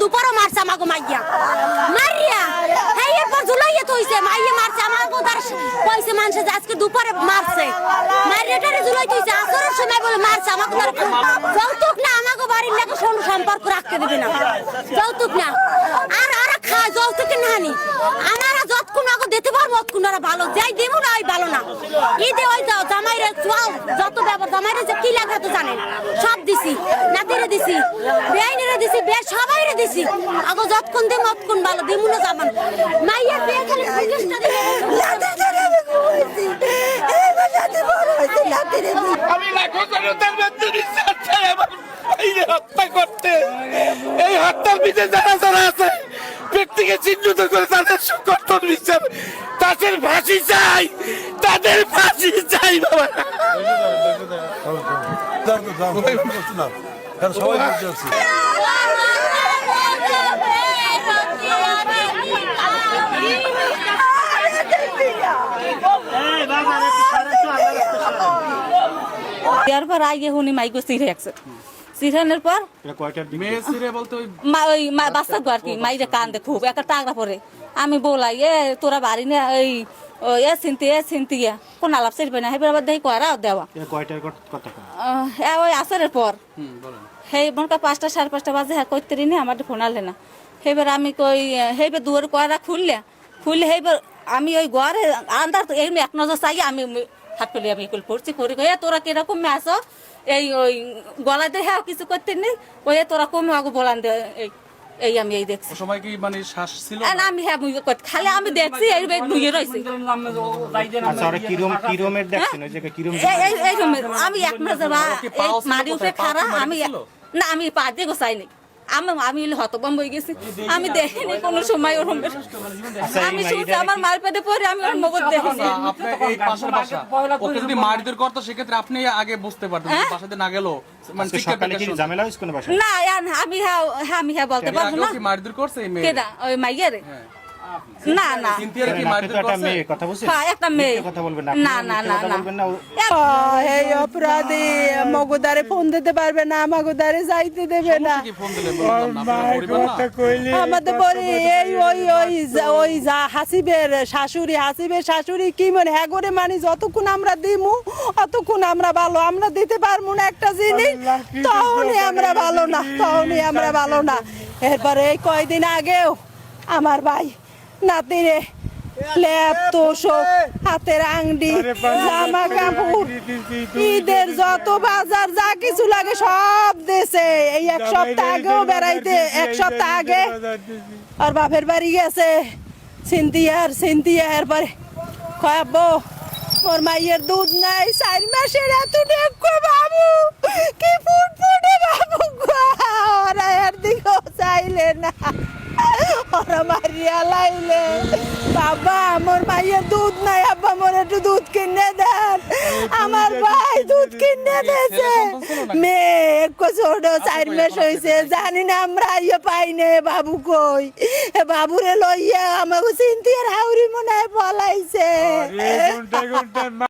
দুপুরও মারছে আমাকে মাইয়া। মারিয়া হ্যাঁ এরপর জুলাইয়ে তো হইছে মাইয়া মারছে আমাকে তার কইছে মানুষ আজকে দুপুরে মারছে। মারিয়াটারে জুলাই তো হইছে আসরের সময় বলে মারছে আমাকে তার যৌতুক না আমাকে বাড়ির লাগে কোনো সম্পর্ক রাখতে দিবে না। যৌতুক না। আর আর খায়, যৌতুক না হানি। আমারা যতক্ষণ আগে দিতে পারব ততক্ষণ ওরা ভালো। যাই দিব না, ওই ভালো না। ঈদে ওই যাও জামাইরে চুয়াও যত ব্যাপার জামাইরে যে কি লাগে তো জানেন। সব দিছি, নাতিরে দিছি, বেআইনিরে দিছি, বে সবাইরে দিছি আগে যতক্ষণ দিম ততক্ষণ ভালো দিমু না যাবেন মাইয়া বিয়ে খালি আমি লাখো জনতার হত্যা করতে এই হত্যার পিছনে যারা যারা আছে ব্যক্তিকে চিহ্নিত করে তাদের সুকর্তন বিচার তাদের ফাঁসি চাই তাদের ফাঁসি চাই বাবা সবাই বুঝতে পারছি দেওয়ার পর আগে হুনি মাইকো সিরে একছে সিরানোর পর মেয়ে সিরে বলতে ওই মা- ওই মা- বাচ্চা আর কি মাইরে কান্দে খুব একটা টাগরা পরে। আমি বলাই এ তোরা বাড়ি না এই এ চিন্তি এ চিন্তি কোন আলাপ সেরবে না? হেবার আবার দেখি কয়রা দেওয়া আহ, এ ওই আসরের পর। হুম বলেন। সেই মনকা পাঁচটা সাড়ে পাঁচটা বাজে হ্যাঁ করতে নি আমার ফোন আনলে না। সেইবার আমি কই সেইবার দুয়ার কয়রা খুললে খুললে সেইবার আমি ওই ঘরে আন্দার এই এক নজর চাই আমি হাত পেলে আমি কল পড়ছি। করি কই তোরা কীরকম আসো এই ওই গলা দিয়ে হ্যাঁ কিছু করতে নেই? ওই তোরা কমে আগে বলান দে এই এই আমি এই দেখছি। সময় কি মানে শ্বাস ছিল আর আমি হ্যাঁ মুই কই- খালি আমি দেখছি এই নুয়ে রইছি। আচ্ছা ওরা কিরম কিরমের দেখছেন? ওই জায়গায় কিরম এই এই এই রুমে আমি এক নজর বা- কি মারি আমি? না আমি পা দিয়ে গোসাইনি আমি আমি হতবম্ব হয়ে গেছি। আমি দেখিনি কোনো সময় ওরম আমি শুনছি আমার মার পেটে পরে আমি ওর মগজ দেখিনি। আচ্ছা, ওকে যদি মারধর করতো সেক্ষেত্রে আপনি আগে বুঝতে পারতেন যে বাসাতে না গেল। মানে না আমি হ্যাঁ হ্যাঁ আমি হ্যাঁ বলতে। পারব না। মারধর করছে এই ওই মাইয়ারে? না না। একটা মেয়ে হ্যাঁ একটা মেয়ে। কথা বলবেন না না না না এই অপরাধী মগদারে ফোন দিতে পারবে না মগদারে যাইতে দেবে না। আমাদের পরে এই ওই ওই ওই যা হাসিবের শাশুড়ি হাসিবের শাশুড়ি কি মনে হ্যাঁ করে মানি যতক্ষণ আমরা দিমু অতক্ষণ আমরা ভালো। আমরা দিতে পারব না একটা জিনিস তখনই আমরা ভালো না তখনই আমরা ভালো না। এরপরে এই কয়দিন আগেও আমার ভাই নাতিরে ল্যাপ তোষক হাতের আংটি জামা কাপড় ঈদের যত বাজার যা কিছু লাগে সব দেশে এই এক সপ্তাহ আগেও বেড়াইতে এক সপ্তাহ আগে। আর বাপের বাড়ি গেছে। সিন্তিয়ার সিন্তিয়া এরপরে খাব ওর মাইয়ের দুধ নাই চার মাসের এত দেখো বাবু। কি ফুটফুটে বাবু গো। ওরা এর দিকেও চাইলে না। ওরা মারিয়া লাইলে। বাবা আমার মাইয়ের দুধ নাই আব্বা মোর একটু দুধ কিনে দেন। আমার ভাই দুধ কিনে দিয়েছে। মেয়ে একটু ছোট চার মাস হয়েছে। জানি না আমরা ইয়ে পাই নে বাবু কই? এ বাবুরে লইয়া আমাকে চিন্তিয়ার হাউরি মনে হয় পলাইছে।